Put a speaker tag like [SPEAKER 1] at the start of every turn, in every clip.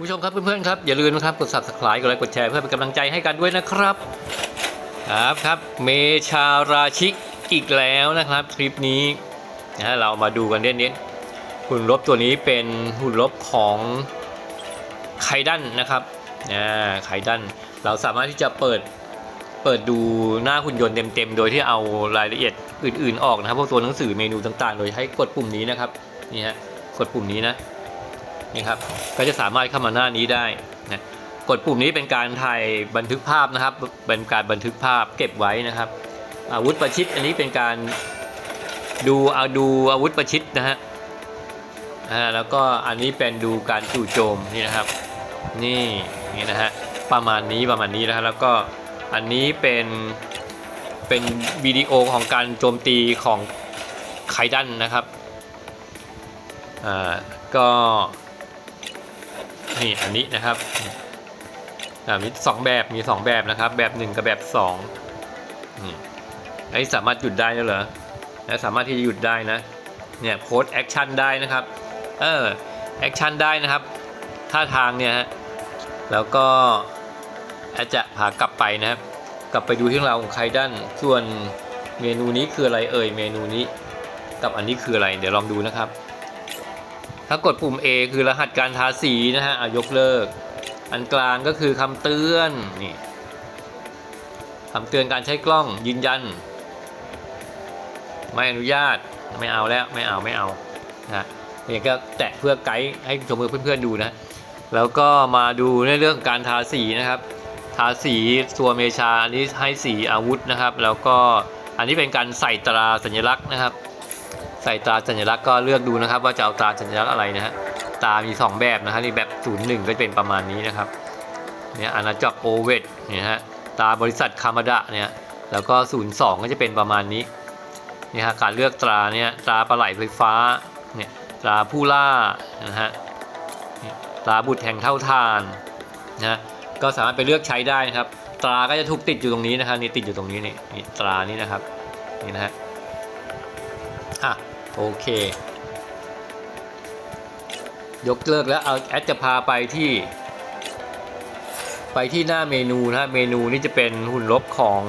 [SPEAKER 1] คุณผู้ชมครับเพื่อนๆครับอย่าลืมนะครับกด subscribe กดไลค์กดแชร์เพื่อเป็นกำลังใจให้กันด้วยนะครับครับครับเมชาราชิกอีกแล้วนะครับคลิปนี้นะฮะเรามาดูกันเน้นๆหุ่นลบตัวนี้เป็นหุ่นลบของไคดันนะครับอ่าไคดันเราสามารถที่จะเปิดเปิดดูหน้าหุ่นยนต์เต็มๆ โดยที่เอารายละเอียดอื่นๆออกนะครับพวกตัวหนังสือเมนูต่างๆ โดยใช้กดปุ่มนี้นะครับนี่ฮะกดปุ่มนี้นะ นี่ครับก็จะสามารถเข้ามาหน้านี้ได้นะกดปุ่มนี้เป็นการถ่ายบันทึกภาพนะครับ เป็นการบันทึกภาพเก็บไว้นะครับ อาวุธประชิดอันนี้เป็นการดูเอาดูอาวุธประชิดนะฮะอ่าแล้วก็อันนี้เป็นดูการจู่โจมนี่นะครับ นี่นี่นะฮะประมาณนี้ประมาณนี้นะฮะแล้วก็อันนี้เป็นเป็นวิดีโอของการโจมตีของไคดันนะครับอ่าก็ นี่อันนี้นะครับอ่ามีสองแบบมีสองแบบนะครับ แบบหนึ่งกับแบบสองนี่ไอ้สามารถหยุดได้แล้วเหรอและสามารถที่จะหยุดได้นะเนี่ยโพสแอคชั่นได้นะครับเออแอคชั่นได้นะครับท่าทางเนี่ยฮะแล้วก็อาจจะพากลับไปนะครับ กลับไปดูที่เราของไครดันส่วนเมนูนี้คืออะไรเอ่ยเมนูนี้ กับอันนี้คืออะไร เดี๋ยวลองดูนะครับ ถ้ากดปุ่ม A คือรหัสการทาสีนะฮะอะยกเลิก อันกลางก็คือคำเตือนนี่คำเตือนการใช้กล้องยืนยัน ไม่อนุญาตไม่เอาแล้วไม่เอาไม่เอานะนี่ก็แตะเพื่อไกด์ให้ชมเพื่อนๆดูนะ แล้วก็มาดูในเรื่องการทาสีนะครับ ทาสีตัวเมชาอันนี้ให้สีอาวุธนะครับ แล้วก็อันนี้เป็นการใส่ตราสัญลักษณ์นะครับ ใส่ตราสัญลักษณ์ก็เลือกดูนะครับ ว่าจะเอาตราสัญลักษณ์อะไรนะฮะตรามี 2 แบบนะฮะนี่แบบ 01 ก็จะเป็นประมาณนี้นะครับเนี่ยอาณาจักรโอเวตเนี่ยฮะตราบริษัทคามาดะเนี่ยแล้วก็ 02 ก็จะเป็นประมาณนี้เนี่ยฮะการเลือกตราเนี่ยตราปลาไหลไฟฟ้าเนี่ยตราผู้ล่านะฮะนี่ตราบุตรแห่งเท่าทานนะฮะก็สามารถไปเลือกใช้ได้นะครับ ตราก็จะถูกติดอยู่ตรงนี้นะครับนี่ติดอยู่ตรงนี้นี่นี่ตรานี้นะครับนี่นะฮะอะ โอเค ยกเลิกแล้วเอาแอดจะพาไปที่ ไปที่หน้าเมนูนะเมนูนี่จะเป็นหุ่นลบของ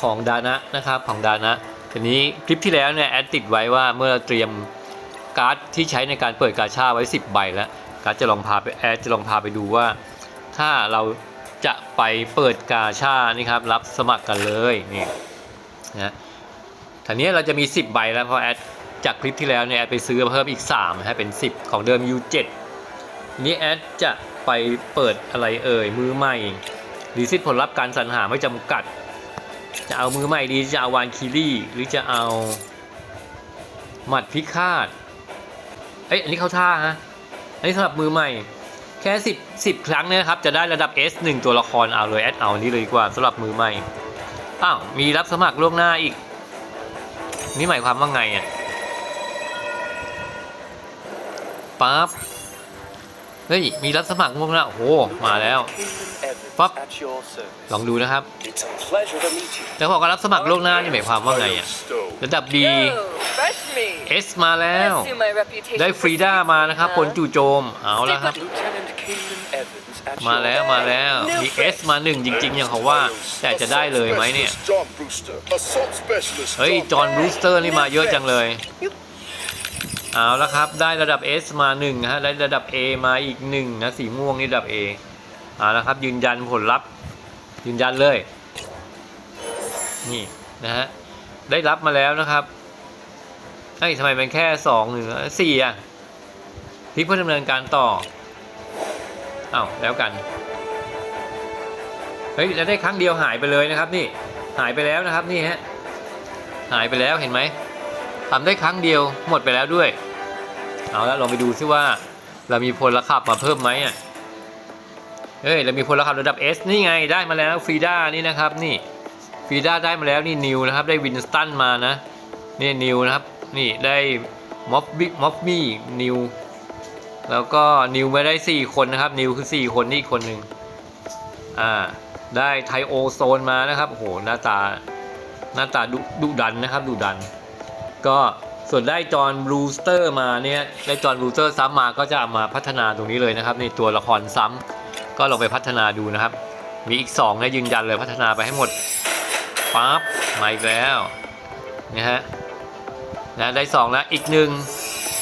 [SPEAKER 1] ของดานะนะครับของดานะทีนี้คลิปที่แล้วเนี่ยแอดติดไว้ว่าเมื่อเตรียมการ์ดที่ใช้ในการเปิดกาชาไว้ 10 ใบแล้วการ์ดจะลองพาไปแอดจะลองพาไปดูว่า ถ้าเราจะไปเปิดกาชานี่ครับรับสมัครกันเลยนี่นะ ทีนี้เราจะมี 10 ใบแล้วเพราะแอดจากคลิปที่แล้วเนี่ยแอดไปซื้อเพิ่มอีก3นะฮะเป็น 10 ของเดิม U7 ทีนี้แอดจะไปเปิดอะไรเอ่ยมือใหม่หรือสิทธิผลลัพธ์การสรรหาไม่จำกัด จะเอามือใหม่ดีจะเอาวานคิรี่หรือจะเอาหมัดพิฆาตเอ้ยอันนี้เข้าท่าฮะอันนี้สำหรับมือใหม่แค่10 10 ครั้งเนี่ยครับจะได้ระดับ S 1 ตัวละครเอาเลยแอดเอาอันนี้เลยดีกว่าสำหรับมือใหม่อ้าวมีรับสมัครล่วงหน้าอีก นี่หมายความว่าไงอะปั๊บเฮ้ยมีรับสมัครล่วงหน้าโอ้โหมาแล้วปั๊บลองดูนะครับ แล้วพอการรับสมัครล่วงหน้านี่หมายความว่าไงอะระดับ B
[SPEAKER 2] Yo, fresh meat.
[SPEAKER 1] S มาแล้ว
[SPEAKER 2] Let's see my reputation
[SPEAKER 1] ได้ฟรีด้ามานะครับพลจู่โจมเอาแล้วครับ มาแล้วมาแล้วมี S มาหนึ่งจริง ๆ อย่างเขาว่า แต่จะได้เลยไหมเนี่ย เฮ้ย จอห์นบรูสเตอร์นี่มาเยอะจังเลย เอาแล้วครับ ได้ระดับ S มา1ฮะได้ระดับ A มาอีก1นะสีม่วงนี่ระดับ A เอาแล้วครับ ยืนยันผลลัพธ์ ยืนยันเลย นี่นะฮะ ได้รับมาแล้วนะครับเฮ้ยทำไมเป็นแค่2หรือ4อะพลิกเพื่อดำเนินการต่อ อ้าวแล้วกัน เฮ้ยแล้วได้ครั้งเดียวหายไปเลยนะครับนี่ หายไปแล้วนะครับนี่ฮะ หายไปแล้วเห็นไหมทำได้ครั้งเดียวหมดไปแล้วด้วย เอาละลองไปดูซิว่า เรามีพลขับมาเพิ่มไหมอะ เฮ้ยเรามีพลขับระดับ S นี่ไงได้มาแล้วฟีด้านี่นะครับนี่ฟีด้าได้มาแล้วนี่นิวนะครับได้วินสตันมานะนี่นิวนะครับนี่ได้ม็อบบี้ม็อบมี่นิว แล้วก็นิวไม่ได้ 4 คนนะครับ นิวคือ 4 คนนี่คนหนึ่งอ่าได้ไทโอโซนมานะครับโอ้โหหน้าตาหน้าตาดุดุดันนะครับดุดัน ก็ส่วนได้จอห์นบรูสเตอร์มาเนี่ยได้จอห์นบรูสเตอร์ซ้ำมาก็จะามาพัฒนาตรงนี้เลยนะครับในตัวละครซ้ำก็ลองไปพัฒนาดูนะครับ มีอีก2นะยืนยันเลยพัฒนาไปให้หมดปั๊บมาอีกแล้วนะฮะนะได้2แล้วอีกหนึ่ง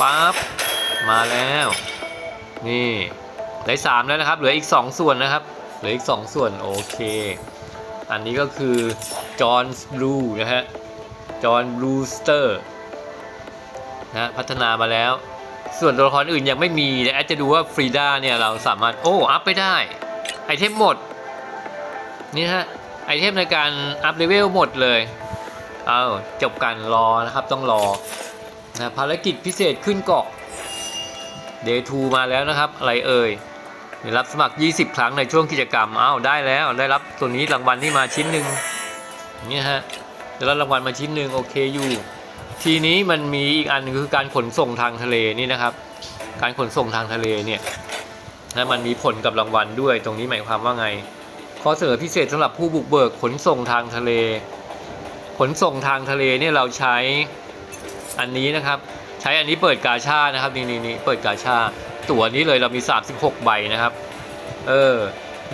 [SPEAKER 1] ปั๊บมาแล้ว นี่ได้3แล้วนะครับ เหลืออีก 2 ส่วนนะครับ เหลืออีก 2 ส่วนโอเค อันนี้ก็คือจอห์นบลูนะฮะจอห์นบลูสเตอร์นะพัฒนามาแล้ว ส่วนตัวละครอื่นยังไม่มีแต่แอดจะดูว่าฟรีดาเนี่ยเราสามารถโอ้อัพไปได้ ไอเทมหมด นี่ฮะ ไอเทมในการอัพเลเวลหมดเลยเอาจบการรอนะครับต้องรอนะภารกิจพิเศษขึ้นเกาะ Day 2มาแล้วนะครับ อะไรเอ่ยรับสมัคร 20 ครั้งในช่วงกิจกรรมอ้าวได้แล้ว ได้รับตัวนี้รางวัลที่มาชิ้นหนึ่งนี่ฮะได้รับรางวัลมาชิ้นหนึ่งโอเคอยู่ ทีนี้มันมีอีกอันนึงคือการขนส่งทางทะเลนี่นะครับ การขนส่งทางทะเลเนี่ยนะมันมีผลกับรางวัลด้วย ตรงนี้หมายความว่าไง ข้อเสนอพิเศษสำหรับผู้บุกเบิกขนส่งทางทะเล ขนส่งทางทะเลเนี่ยเราใช้อันนี้นะครับ ช้อันนี้เปิดกาชาดนะครับนี่นี่นี่เปิดกาชาตั๋วนี้เลยเรามี 36 ใบนะครับ เออ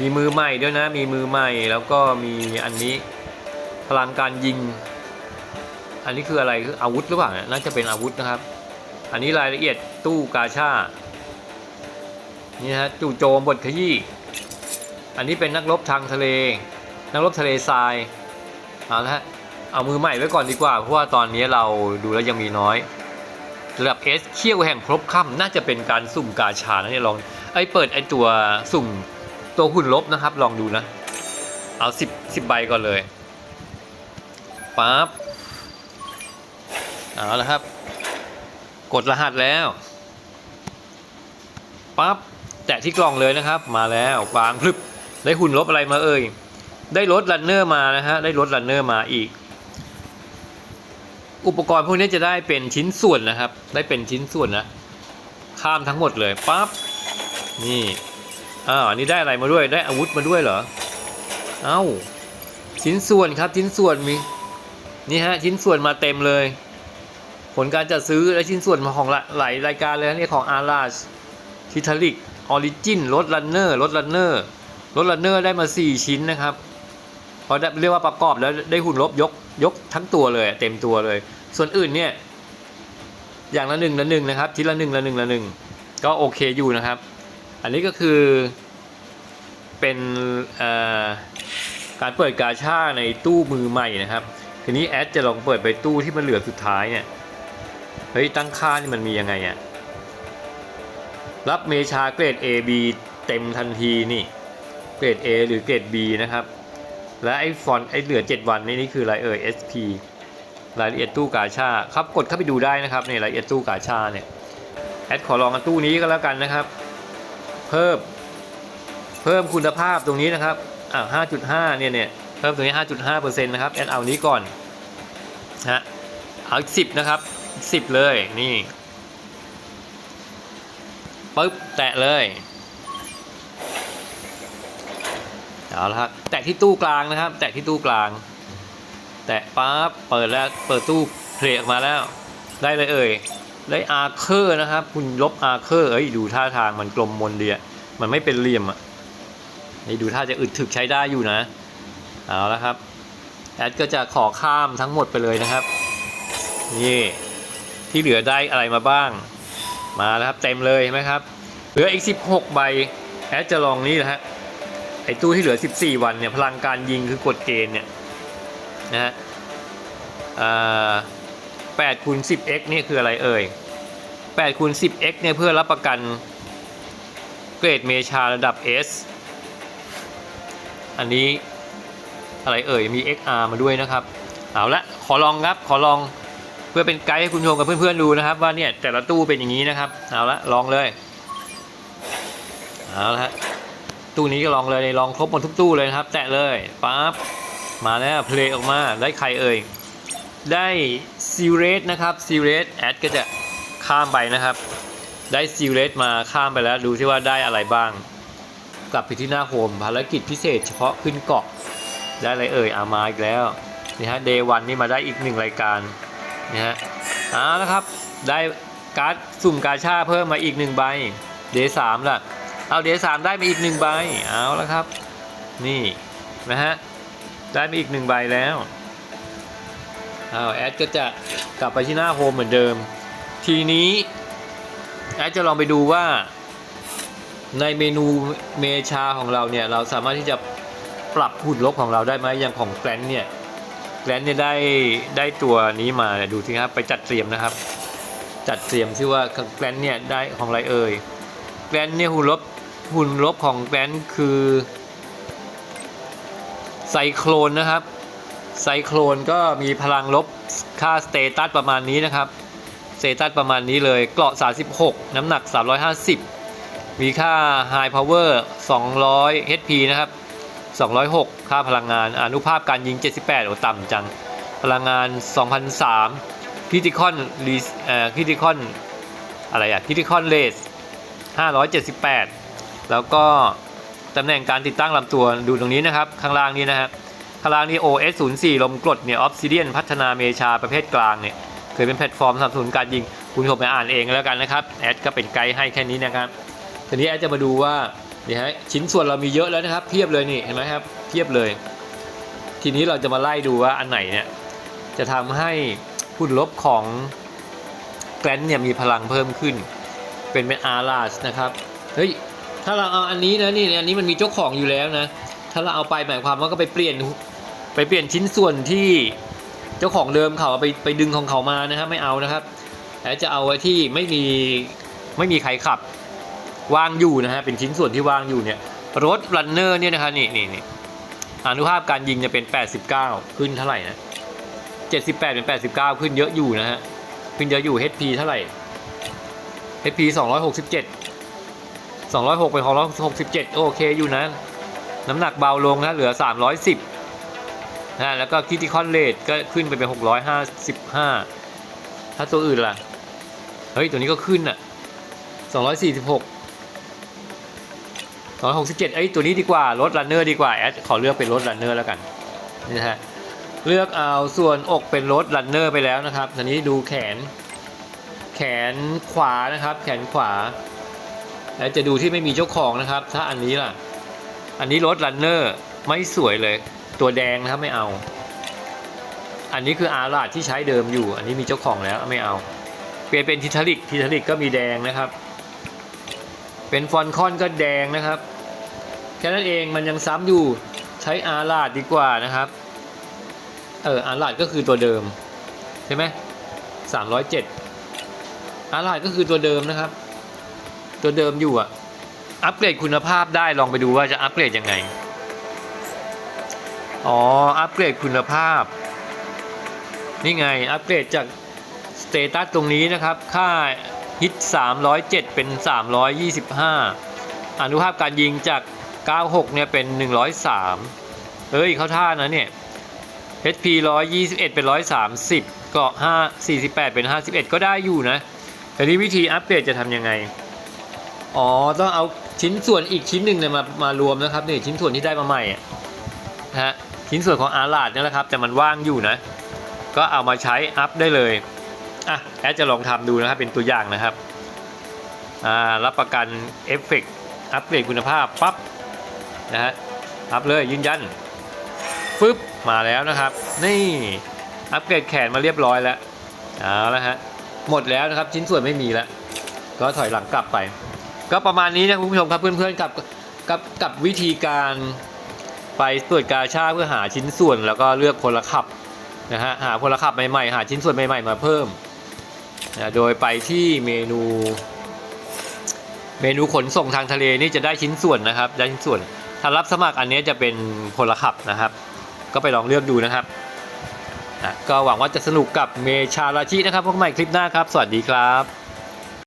[SPEAKER 1] มีมือใหม่ด้วยนะ มีมือใหม่แล้วก็มีอันนี้พลังการยิง อันนี้คืออะไรคืออาวุธหรือเปล่าเนี่ยน่าจะเป็นอาวุธนะครับ อันนี้รายละเอียดตู้กาชานี่ฮะจู่โจมบทขยี้อันนี้เป็นนักรบทางทะเล นักรบทะเลทรายเอาละฮะเอามือใหม่ไว้ก่อนดีกว่าเพราะว่าตอนนี้เราดูแล้วยังมีน้อย ระดับ S เขี้ยวแห่งครบค่ำน่าจะเป็นการสุ่มกาชานะเนี่ยลองไอ้เปิดไอ้ตัวสุ่มตัวหุ่นลบนะครับ ลองดูนะ เอาสิบสิบใบก่อนเลยปั๊บเอาละครับ กดรหัสแล้วปั๊บแตะที่กล่องเลยนะครับ มาแล้ววางพลึบได้หุ่นลบอะไรมาเอ่ยได้รถรันเนอร์มานะฮะได้รถรันเนอร์มาอีก อุปกรณ์พวกนี้จะได้เป็นชิ้นส่วนนะครับ ได้เป็นชิ้นส่วนนะ ข้ามทั้งหมดเลยปั๊บนี่อ้าอันนี้ได้อะไรมาด้วยได้อาวุธมาด้วยเหรอเอ้าชิ้นส่วนครับชิ้นส่วนมีนี่ฮะชิ้นส่วนมาเต็มเลย ผลการจัดซื้อและชิ้นส่วนมาของหลายรายการเลยนี่ของอาราชทิทาลิกออริจินรถรันเนอร์รถรันเนอร์รถรันเนอร์ได้มา 4 ชิ้นนะครับพอเรียกว่าประกอบแล้วได้หุ่นลบยก ยกทั้งตัวเลยเต็มตัวเลย ส่วนอื่นเนี่ย อย่างละหนึ่งละหนึ่งนะครับชิ้นละหนึ่งละหนึ่งละหนึ่งก็โอเคอยู่นะครับ อันนี้ก็คือเป็นการเปิดกาชาในตู้มือใหม่นะครับ ทีนี้แอดจะลองเปิดไปตู้ที่มันเหลือสุดท้ายเนี่ยเฮ้ยตั้งค่านี่มันมียังไงอะรับเมชาเกรด A B เต็มทันทีนี่ เกรด A หรือเกรด B นะครับ และไอ้ฟอนต์ไอ้เหลือ 7 วันนี่นี่คืออะไรเอ่ย SP รายละเอียดตู้กาชาครับกดเข้าไปดูได้นะครับในรายละเอียดตู้กาชาเนี่ยแอดขอลองตู้นี้ก็แล้วกันนะครับ เพิ่มเพิ่มคุณภาพตรงนี้นะครับอ่า5.5 เนี่ยเนี่ยเพิ่มตรงนี้ 5.5%นะครับแอดเอานี้ก่อนฮะเอาอีก10 นะครับ 10 เลยนี่ปึ๊บแตะเลย เอาละครับแตะที่ตู้กลางนะครับ แตะที่ตู้กลาง แตะปั๊บเปิดแล้วเปิดตู้เพลออกมาแล้ว ได้เลยเอ่ยได้อาร์เคอร์นะครับ คุณลบอาร์เคอร์เอ้ยดูท่าทางมันกลมมนเดีอะมันไม่เป็นเหลี่ยมอะนี่ดูท่าจะอึดถึกใช้ได้อยู่นะเอาละครับแอดก็จะขอข้ามทั้งหมดไปเลยนะครับนี่ที่เหลือได้อะไรมาบ้าง มาแล้วครับเต็มเลยเห็นไหมครับเหลืออีก 16 ใบแอดจะลองนี่นะฮะ ไอ้ตู้ที่เหลือ 14 วันเนี่ยพลังการยิงคือกฎเกณฑ์เนี่ยนะฮะอ่า8คูณ 10x นี่ยคืออะไรเอ่ย8คูณ 10x เนี่ยเพื่อรับประกันเกรดเมชาระดับ S อันนี้อะไรเอ่ยมี XR มาด้วยนะครับ เอาละขอลองครับขอลองเพื่อเป็นไกด์ให้คุณผู้ชมกับเพื่อนๆดูนะครับ ว่าเนี่ยแต่ละตู้เป็นอย่างนี้นะครับ เอาละลองเลย เอาละ ตู้นี้ก็ลองเลยลองครบหมดทุกตู้เลยนะครับ แตะเลยปั๊บมาแล้วเพลย์ออกมาได้ใครเอ่ยได้ซีเรสนะครับซีเรสแอดก็จะข้ามไปนะครับ ได้ซีเรสมาข้ามไปแล้ว ดูที่ว่าได้อะไรบ้าง กลับไปที่หน้าโฮมภารกิจพิเศษเฉพาะขึ้นเกาะ ได้อะไรเอ่ยอามาอีกแล้วนี่ฮะเดย์วันนี่มาได้อีกหนึ่งรายการนี่ฮะเอาละครับ ได้การ์ดสุ่มกาชาเพิ่มมาอีกหนึ่งใบเดสามล่ะ เอาเดสามได้มาอีกหนึ่งใบเอาและครับ นี่นะฮะได้มาอีกหนึ่งใบแล้วเอาแอดก็จะกลับไปที่หน้าโฮมเหมือนเดิม ทีนี้แอดจะลองไปดูว่าในเมนูเมชาของเราเนี่ยเราสามารถที่จะปรับหุ่นลบของเราได้ไหมอย่างของแกลนเนี่ยแกลนเนี่ยได้ได้ตัวนี้มาดูสิครับไปจัดเตรียมนะครับ จัดเตรียมที่ว่าแกลนเนี่ยได้ของอะไรเอ่ยแกลนเนี่ยหุ่นลบ หุ่นลบของแกลนคือไซโครนนะครับไซโครนก็มีพลังลบค่าสเตตัสประมาณนี้นะครับสเตตัสประมาณนี้เลยเกราะ 36 น้ำหนัก 350 มีค่า High Power 200 HP นะครับ 206 ค่าพลังงานอนุภาพการยิง 78 โอ้ต่ำจัง พลังงาน 2003คิติคอนรีเอ่อคิติคอนอะไรอะคิติคอนเลส578 แล้วก็ตำแหน่งการติดตั้งลำตัวดูตรงนี้นะครับ ข้างล่างนี้นะครับข้างล่างนี้ OS 0 4ลมกรดเนี่ยออฟซิเดียนพัฒนาเมชาประเภทกลางเนี่ยเคยเป็นแพลตฟอร์มสนับสนุนการยิง คุณผู้ชมไปอ่านเองแล้วกันนะครับแอดก็เป็นไกด์ให้แค่นี้นะครับทีนี้แอดจะมาดูว่าเนี่ยฮะชิ้นส่วนเรามีเยอะแล้วนะครับเพียบเลยนี่เห็นไหมครับเพียบเลย ทีนี้เราจะมาไล่ดูว่าอันไหนเนี่ยจะทำให้หุ่นลบของแกรนเนี่ยมีพลังเพิ่มขึ้น เป็นเป็นอาร์ลาสนะครับเฮ้ย ถ้าเราเอาอันนี้นะนี่อันนี้มันมีเจ้าของอยู่แล้วนะ ถ้าเราเอาไปหมายความว่าก็ไปเปลี่ยนไปเปลี่ยนชิ้นส่วนที่เจ้าของเดิมเขาไปไปดึงของเขามานะครับไม่เอานะครับแต่จะเอาไว้ที่ไม่มีไม่มีใครขับวางอยู่นะฮะเป็นชิ้นส่วนที่วางอยู่เนี่ยรถรันเนอร์เนี่ยนะครับนี่นี่นี่อนุภาพการยิงจะเป็น 89 ขึ้นเท่าไหร่นะ 78 เป็น 89 ขึ้นเยอะอยู่นะฮะ ขึ้นเยอะอยู่ HP เท่าไหร่ HP 267 206เป็น267 โอเคอยู่นะ น้ำหนักเบาลงนะเหลือ 310นะแล้วก็คิติคอนเลทก็ขึ้นไปเป็น 655 ถ้าตัวอื่นล่ะ เฮ้ย ตัวนี้ก็ขึ้นอะ 246 267ไอ้ยตัวนี้ดีกว่ารถรันเนอร์ดีกว่าแอดขอเลือกเป็นรถรันเนอร์แล้วกันนี่นะฮะเลือกเอาส่วนอกเป็นรถรันเนอร์ไปแล้วนะครับทีนี้ดูแขน แขนขวานะครับ แขนขวา แล้วจะดูที่ไม่มีเจ้าของนะครับ ถ้าอันนี้ล่ะ อันนี้รถรันเนอร์ไม่สวยเลย ตัวแดงนะครับไม่เอา อันนี้คืออาราดที่ใช้เดิมอยู่ อันนี้มีเจ้าของแล้วไม่เอา เปลี่ยนเป็นทิทาริกทิทาริกก็มีแดงนะครับ เป็นฟอนคอนก็แดงนะครับ แค่นั้นเองมันยังซ้ำอยู่ใช้อาราดดีกว่านะครับ เอออาราดก็คือตัวเดิมใช่ไหมสามร้อยเจ็ดอาราดก็คือตัวเดิมนะครับ ตัวเดิมอยู่อะอัปเกรดคุณภาพได้ลองไปดูว่าจะอัปเกรดยังไง อ๋อ อัปเกรดคุณภาพ นี่ไง อัปเกรดจากสเตตัสตรงนี้นะครับ ค่าฮิต 307 เป็น 325 อนุภาพการยิงจาก 96 เนี่ยเป็น 103 เอ้ย เข้าท่านะเนี่ย HP 121 เป็น 130เกาะ5 48 เป็น 51 ก็ได้อยู่นะแต่นี้วิธีอัปเกรดจะทำยังไง อ๋อ ต้องเอาชิ้นส่วนอีกชิ้นหนึ่งเนี่ยมามารวมนะครับนี่ชิ้นส่วนที่ได้มาใหม่นะฮะชิ้นส่วนของอาร์ลาดนี่แหละครับ แต่มันว่างอยู่นะ ก็เอามาใช้อัพได้เลยอะแอดจะลองทำดูนะครับเป็นตัวอย่างนะครับอ่ารับประกันเอฟเฟกต์อัปเกรดคุณภาพปั๊บนะฮะอัพเลยยืนยันฟึบมาแล้วนะครับ นี่อัปเกรดแขนมาเรียบร้อยแล้วเอาละฮะหมดแล้วนะครับชิ้นส่วนไม่มีแล้วก็ถอยหลังกลับไป ก็ประมาณนี้นะคุณผู้ชมครับเพื่อนๆกับกับกับวิธีการไปตรวจกาชาเพื่อหาชิ้นส่วนแล้วก็เลือกพลขับนะฮะหาพลขับใหม่ๆ หาชิ้นส่วนใหม่ๆมาเพิ่มนะโดยไปที่เมนู เมนูขนส่งทางทะเลนี่จะได้ชิ้นส่วนนะครับ ได้ชิ้นส่วนถ้ารับสมัครอันนี้จะเป็นพลขับนะครับ ก็ไปลองเลือกดูนะครับนะก็หวังว่าจะสนุกกับเมชาราชินะครับพบกันใหม่คลิปหน้าครับ สวัสดีครับ